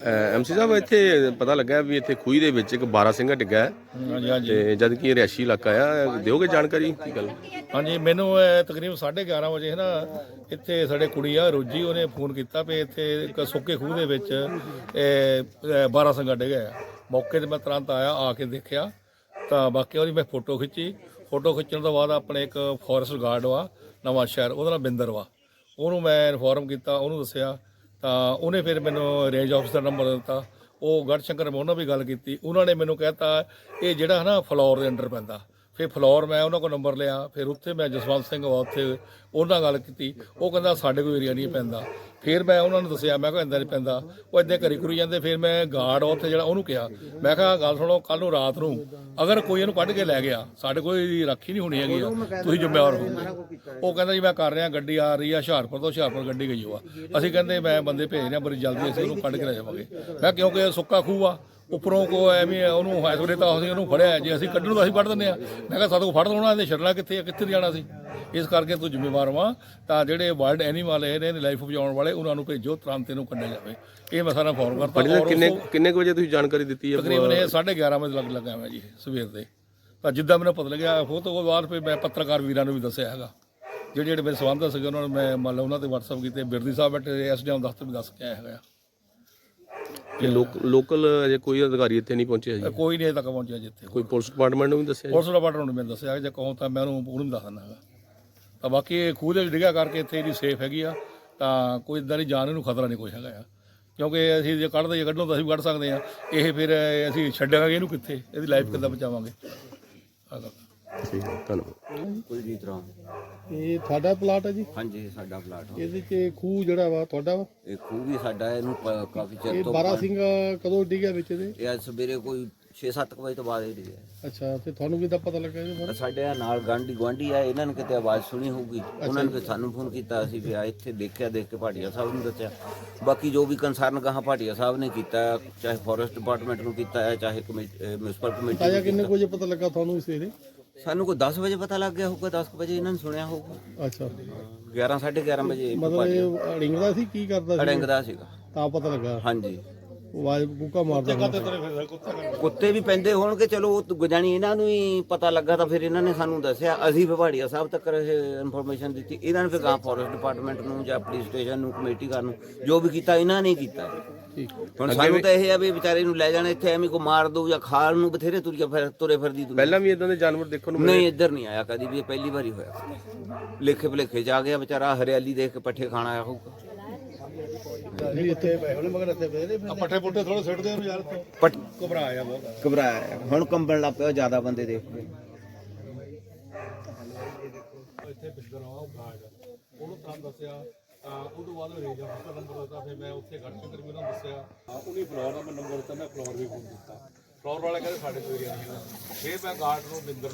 MC ਸਾਹਿਬ ਇੱਥੇ ਪਤਾ ਲੱਗਾ ਵੀ ਇੱਥੇ ਖੂਹੀ ਦੇ ਵਿੱਚ ਇੱਕ 12 ਸਿੰਘਾ ਡਿੱਗਾ ਹੈ। ਹਾਂਜੀ ਹਾਂਜੀ। ਤੇ ਜਦ ਕਿ ਇਹ ਰਿਹਾਇਸ਼ੀ ਇਲਾਕਾ ਆ ਦਿਓਗੇ ਜਾਣਕਾਰੀ ਕੀ ਗੱਲ? ਹਾਂਜੀ ਮੈਨੂੰ ਇਹ ਤਕਰੀਬਨ 11:30 ਵਜੇ ਹੈ ਨਾ ਇੱਥੇ ਸਾਡੇ ਕੁੜੀ ਆ ਰੋਜੀ ਉਹਨੇ ਫੋਨ ਕੀਤਾ ਵੀ ਇੱਥੇ ਇੱਕ ਸੁੱਕੇ ਖੂਹ ਦੇ ਵਿੱਚ ਇਹ 12 ਸੰਗਾ ਡਿੱਗਿਆ ਆ। ਮੌਕੇ ਤੇ ਮੈਂ ਤੁਰੰਤ ਆਇਆ ਆ ਕੇ ਦੇਖਿਆ। ਤਾਂ ਬਾਕੀ ਉਹਦੀ ਮੈਂ ਫੋਟੋ ਖਿੱਚੀ। ਫੋਟੋ ਖਿੱਚਣ ਤੋਂ ਬਾਅਦ ਆਪਣੇ ਇੱਕ ਫੋਰੈਸਟ ਗਾਰਡ ਵਾ ਨਵਾਂ ਸ਼ਹਿਰ ਉਹਦਾ ਨਾਮ ਬਿੰਦਰ ਵਾ। ਉਹਨੂੰ ਮੈਂ ਇਨਫੋਰਮ ਕੀਤਾ ਉਹਨੂੰ ਦੱਸਿਆ ਤਾਂ ਉਹਨੇ ਫਿਰ ਮੈਨੂੰ ਰੇਂਜ ਆਫਿਸਰ ਨੰਬਰ ਦਿੱਤਾ। ਉਹ ਗੜਸ਼ੰਕਰ ਮੈਂ ਉਹਨਾਂ ਵੀ ਗੱਲ ਕੀਤੀ। ਉਹਨਾਂ ਨੇ ਮੈਨੂੰ ਕਹਿਤਾ, ਇਹ ਜਿਹੜਾ ਹੈ ਨਾ ਫਲੋਰ ਦੇ ਅੰਡਰ ਪੈਂਦਾ। ਫਿਰ ਫਲੋਰ ਮੈਂ ਉਹਨਾਂ ਕੋਲ ਨੰਬਰ ਲਿਆ। ਫਿਰ ਉੱਥੇ ਮੈਂ ਜਸਵੰਤ ਸਿੰਘ ਉੱਥੇ ਉਹਨਾਂ ਨਾਲ ਗੱਲ ਕੀਤੀ। ਉਹ ਕਹਿੰਦਾ, ਸਾਡੇ ਕੋਈ ਏਰੀਆ ਨਹੀਂ ਪੈਂਦਾ। ਫਿਰ ਮੈਂ ਉਹਨਾਂ ਨੂੰ ਦੱਸਿਆ ਮੈਂ ਕਿਹਾ ਇੰਦਾ ਨਹੀਂ ਪੈਂਦਾ। ਉਹ ਇਦਾਂ ਕਰੀ ਕਰੀ ਜਾਂਦੇ ਫਿਰ ਮੈਂ ਗਾਰਡ ਉੱਥੇ ਜਿਹੜਾ ਉਹਨੂੰ ਕਿਹਾ। ਮੈਂ ਕਿਹਾ ਗੱਲ ਸੁਣੋ ਕੱਲ ਨੂੰ ਰਾਤ ਨੂੰ ਅਗਰ ਕੋਈ ਇਹਨੂੰ ਕੱਢ ਕੇ ਲੈ ਗਿਆ ਸਾਡੇ ਕੋਲ ਰਾਖੀ ਨਹੀਂ ਹੋਣੀ ਹੈਗੀ ਆ, ਤੁਸੀਂ ਜ਼ਿੰਮੇਵਾਰ ਹੋ। ਉਹ ਕਹਿੰਦਾ ਜੀ ਮੈਂ ਕਰ ਰਿਹਾ ਗੱਡੀ ਆ ਰਹੀ ਆ ਹੁਸ਼ਿਆਰਪੁਰ ਤੋਂ ਹੁਸ਼ਿਆਰਪੁਰ ਗੱਡੀ ਗਈ ਹੋਆ। ਅਸੀਂ ਕਹਿੰਦੇ ਮੈਂ ਬੰਦੇ ਭੇਜ ਰਿਹਾ ਬੜੀ ਜਲਦੀ ਅਸੀਂ ਉਹਨੂੰ ਕੱਢ ਕੇ ਲੈ ਜਾਵਾਂਗੇ। ਮੈਂ ਕਿਉਂਕਿ ਇਹ ਸੁੱਕਾ ਖੂਹ ਆ ਉੱਪਰੋਂ ਕੋ ਐਵੇਂ ਉਹਨੂੰ ਐਸੋਰੇ ਤਾਂ ਅਸੀਂ ਉਹਨੂੰ ਫੜਿਆ ਜੇ ਅਸੀਂ ਕੱਢਣ ਨੂੰ ਅਸੀਂ ਕੱਢ ਦਿੰਦੇ ਆ। ਮੈਂ ਕਿਹਾ ਸਾਡੇ ਕੋਲ ਫੜ ਲੈਣਾ ਇਹਨੇ ਛੱਡਣਾ ਕਿੱਥੇ ਆ ਕਿੱਥੇ ਜਾਣਾ ਸੀ ਇਸ ਕਰਕੇ ਤੂੰ ਜ਼ਿੰਮੇਵਾਰ ਵਾਂ ਤਾਂ ਜਿਹੜੇ ਵਾਈਲਡ ਐਨੀਮਲ ਇਹ ਨੇ ਲਾਈਫ ਬਚਾਉਣ ਵਾਲੇ ਉਹਨਾਂ ਨੂੰ ਭੇਜੋ ਤੁਰੰਤ ਇਹਨੂੰ ਕੱਢਿਆ ਜਾਵੇ। ਇਹ ਮੈਂ ਸਾਰਾ ਫੋਨ ਕਰਤਾ ਔਰ ਕਿੰਨੇ ਕਿੰਨੇ ਕੁ ਵਜੇ ਤੁਸੀਂ ਜਾਣਕਾਰੀ ਦਿੱਤੀ ਹੈ? ਤਕਰੀਬਨ ਇਹ 11:30 ਵਜੇ ਲੱਗ ਲੱਗਾ ਮੈਂ ਜੀ ਸਵੇਰ ਦੇ। ਤਾਂ ਜਿੱਦਾਂ ਮੈਨੂੰ ਪਤਾ ਲੱਗਿਆ ਉਹ ਤੋਂ ਬਾਅਦ ਫਿਰ ਮੈਂ ਪੱਤਰਕਾਰ ਵੀਰਾਂ ਨੂੰ ਵੀ ਦੱਸਿਆ ਹੈਗਾ। ਜਿਹੜੇ ਜਿਹੜੇ ਮੇਰੇ ਸੰਬੰਧ ਸੀਗੇ ਉਹਨਾਂ ਨੂੰ ਮੈਂ ਮੰਨ ਲਓ ਉਹਨਾਂ ਤੇ WhatsApp ਕੀਤੇ ਬਿਰਦੀ ਸਾਹਿਬ ਬੈਠੇ ਐਸਡੀਐਮ ਦਫ਼ਤਰ ਵੀ ਦੱਸ ਕੇ ਆਇਆ ਹੈਗਾ ਕਿ ਲੋਕਲ ਅਜੇ ਕੋਈ ਅਧਿਕਾਰੀ ਇੱਥੇ ਨਹੀਂ ਪਹੁੰਚਿਆ ਜੀ? ਕੋਈ ਨਹੀਂ ਅਜੇ ਤੱਕ ਪਹੁੰਚਿਆ ਜਿੱਥੇ ਕੋਈ ਪੁਲਿਸ ਡਿਪਾਰਟਮੈਂਟ ਨੂੰ ਵੀ ਦੱਸਿਆ ਜੀ? ਪੁਲਿਸ ਡਿਪਾਰਟਮੈਂਟ ਨੂੰ ਮੈਂ ਦੱਸਿਆ ਜੇ ਕਹੋ ਤਾਂ ਮੈਂ ਉਹਨੂੰ ਉਹਨੂੰ ਵੀ ਦੱਸ ਦਿੰਦਾ ਹੈਗਾ। ਤਾਂ ਬਾਕੀ ਇਹ ਖੂਹ ਦੇ ਡਿੱਗਾ ਕਰਕੇ ਇੱਥੇ ਇਹਦੀ ਸੇਫ ਹੈਗੀ ਆ ਤਾਂ ਕੋਈ ਇਦਾਂ ਦੀ ਜਾਨ ਨੂੰ ਖਤਰਾ ਨਹੀਂ ਕੋਈ ਹੈਗਾ ਆ। ਕਿਉਂਕਿ ਅਸੀਂ ਜੇ ਕੱਢਦੇ ਜੇ ਕੱਢਣਾ ਤਾਂ ਅਸੀਂ ਵੀ ਕੱਢ ਸਕਦੇ ਆ। ਇਹ ਫਿਰ ਅਸੀਂ ਛੱਡਾਂਗੇ ਇਹਨੂੰ ਕਿੱਥੇ? ਇਹਦੀ ਲਾਈਫ ਕਿੱਦਾਂ ਬਚਾਵਾਂਗੇ? ਗੱਲ। ਠੀਕ ਹੈ ਧੰਨਵਾਦ। ਕੁਲਜੀਤ ਰਾਮ ਇਹ ਤੁਹਾਡਾ ਪਲਾਟ ਹੈ ਜੀ? ਹਾਂਜੀ ਸਾਡਾ ਪਲਾਟ ਆ। ਇਹਦੇ 'ਚ ਖੂਹ ਜਿਹੜਾ ਵਾ ਤੁਹਾਡਾ ਵਾ? ਇਹ ਖੂਹ ਵੀ ਸਾਡਾ ਹੈ, ਇਹਨੂੰ ਕਾਫੀ ਚਿਰ ਇਹ ਤੋਂ 12 ਸਿੰਘ ਕਦੋਂ ਡਿੱਗਿਆ ਵਿੱਚ ਇਹਦੇ? ਇਹ ਅੱਜ ਸਵੇਰੇ ਕੋਈ 6-7 ਵਜੇ ਤੋਂ ਬਾਅਦ ਇਹ ਹੈ। ਅੱਛਾ ਤੇ ਤੁਹਾਨੂੰ ਕਿੱਦਾਂ ਪਤਾ ਲੱਗਾ ਇਹਦੇ ਬਾਰੇ? ਸਾਡੇ ਨਾਲ ਗਾਂਢੀ ਗੁਆਂਢੀ ਆ ਇਹਨਾਂ ਨੇ ਕਿਤੇ ਆਵਾਜ਼ ਸੁਣੀ ਹੋਊਗੀ। ਉਹਨਾਂ ਨੇ ਫਿਰ ਸਾਨੂੰ ਫੋਨ ਕੀਤਾ ਅਸੀਂ ਵੀ ਆ ਇੱਥੇ ਦੇਖਿਆ ਦੇਖ ਕੇ ਭਾਟੀਆ ਸਾਹਿਬ ਨੂੰ ਦੱਸਿਆ। ਬਾਕੀ ਜੋ ਵੀ ਕੰਸਰਨ ਕਹਾ ਭਾਟੀਆ ਸਾਹਿਬ ਨੇ ਕੀਤਾ ਚਾਹੇ ਫੋਰੈਸਟ ਡਿਪਾਰਟਮੈਂਟ ਨੂੰ ਕੀਤਾ ਹੈ ਚਾਹੇ ਮਿਊਨਿਸਪਲ ਕਮੇਟੀ ਨੂੰ ਕਿੰਨੇ। ਕੁ ਵਜੇ ਪਤਾ ਲੱਗਾ ਤੁਹਾਨੂੰ ਇਸ ਵੇਲੇ? ਸਾਨੂੰ ਕੋਈ 10 ਵਜੇ ਪਤਾ ਲੱਗ ਗਿਆ ਹੋਊਗਾ 10 ਕੁ ਵਜੇ ਇਹਨਾਂ ਨੇ ਸੁਣਿਆ ਹੋਊਗਾ। ਅੱਛਾ। 11 11:30 ਵਜੇ ਮਤਲਬ ਇਹ ਅੜਿੰਗਦਾ ਸੀ ਕੀ ਕਰਦਾ ਸੀ? ਅੜੰਗਦਾ ਸੀਗਾ। ਤਾਂ ਪਤਾ ਲੱਗਾ। ਹਾਂਜੀ। ਆਵਾਜ਼ ਕੂਕਾ ਮਾਰਦਾ ਹੋਣਾ। ਕੁੱਤੇ ਵੀ ਪੈਂਦੇ ਹੋਣਗੇ ਚਲੋ ਉਹ ਗੁਜਾਣੀ ਇਹਨਾਂ ਨੂੰ ਹੀ ਪਤਾ ਲੱਗਾ ਤਾਂ ਫਿਰ ਇਹਨਾਂ ਨੇ ਸਾਨੂੰ ਦੱਸਿਆ। ਅਸੀਂ ਵਿਭਾੜੀਆ ਸਾਹਿਬ ਤੱਕ ਇਹ ਇਨਫੋਰਮੇਸ਼ਨ ਦਿੱਤੀ। ਇਹਨਾਂ ਨੇ ਫਿਰ ਗਾਂ ਫੋਰੈਸਟ ਡਿਪਾਰਟਮੈਂਟ ਨੂੰ ਜਾਂ ਪੁਲਿਸ ਸਟੇਸ਼ਨ ਨੂੰ ਕਮੇਟੀ ਕਰਨ ਨੂੰ ਜੋ ਵੀ ਕੀਤਾ ਇਹਨਾਂ ਨੇ ਕੀਤਾ। ਠੀਕ। ਹੁਣ ਸਾਨੂੰ ਤਾਂ ਇਹ ਆ ਵੀ ਵਿਚਾਰੇ ਨੂੰ ਲੈ ਜਾਣਾ ਇੱਥੇ ਐਵੇਂ ਕੋ ਮਾਰ ਦੋ ਜਾਂ ਖਾਲ ਨੂੰ ਬਥੇਰੇ ਤੁਰੀਆ ਫਿਰ ਤੁਰੇ ਫਿਰਦੀ ਤੂੰ ਪਹਿਲਾਂ ਵੀ ਇਦਾਂ ਦੇ ਜਾਨਵਰ ਦੇਖਣ ਨੂੰ ਨਹੀਂ ਇੱਧਰ ਨਹੀਂ ਆਇਆ ਕਦੀ ਵੀ ਇਹ ਪਹਿਲੀ ਵਾਰੀ ਹੋਇਆ। ਲੇਖੇ ਭਲੇਖੇ ਜਾ ਗਿਆ ਵਿਚਾਰਾ ਹਰਿਆਲੀ ਦੇਖ ਕੇ ਪੱਠੇ ਖਾਣ ਆਇਆ ਹੋਊਗਾ। ਨਹੀਂ ਇੱਥੇ ਪਏ ਹੋਣੇ ਮਗਰ ਇੱਥੇ ਪਏ ਨੇ ਪੱਠੇ ਪੁੱਠੇ ਥੋੜੇ ਸਿੱਟਦੇ ਆ ਯਾਰ ਤੋਂ ਪੱਟ ਘਬਰਾਇਆ ਬਹੁਤ। ਘਬਰਾਇਆ ਹੁਣ ਕੰਬਣ ਲੱਗ ਪਿਆ ਜ਼ਿਆਦਾ ਬੰਦੇ ਦੇਖ ਕੇ ਇੱਥੇ ਬਿੰਦਰ ਆ ਉਹ ਗਾਰਡ। ਉਹਨੂੰ ਤਾਂ ਦੱਸਿਆ ਉਹ ਤੋਂ ਬਾਅਦ ਰੇਂਜ ਆਫਿਸਰ ਨੰਬਰ ਦਿੱਤਾ ਫਿਰ ਮੈਂ ਉੱਥੇ ਗੜ ਚੱਕਰ ਵੀ ਉਹਨਾਂ ਨੂੰ ਦੱਸਿਆ। ਉਹਨੇ ਫਲੋਰ ਦਾ ਮੈਂ ਨੰਬਰ ਦਿੱਤਾ ਮੈਂ ਫਲੋਰ ਵੀ ਫੋਨ ਕੀਤਾ। ਫਲੋਰ ਵਾਲੇ ਕਹਿੰਦੇ ਸਾਡੇ ਕੋਈ ਨਹੀਂ। ਫਿਰ ਮੈਂ ਗਾਰਡ ਨੂੰ ਬਿੰਦਰ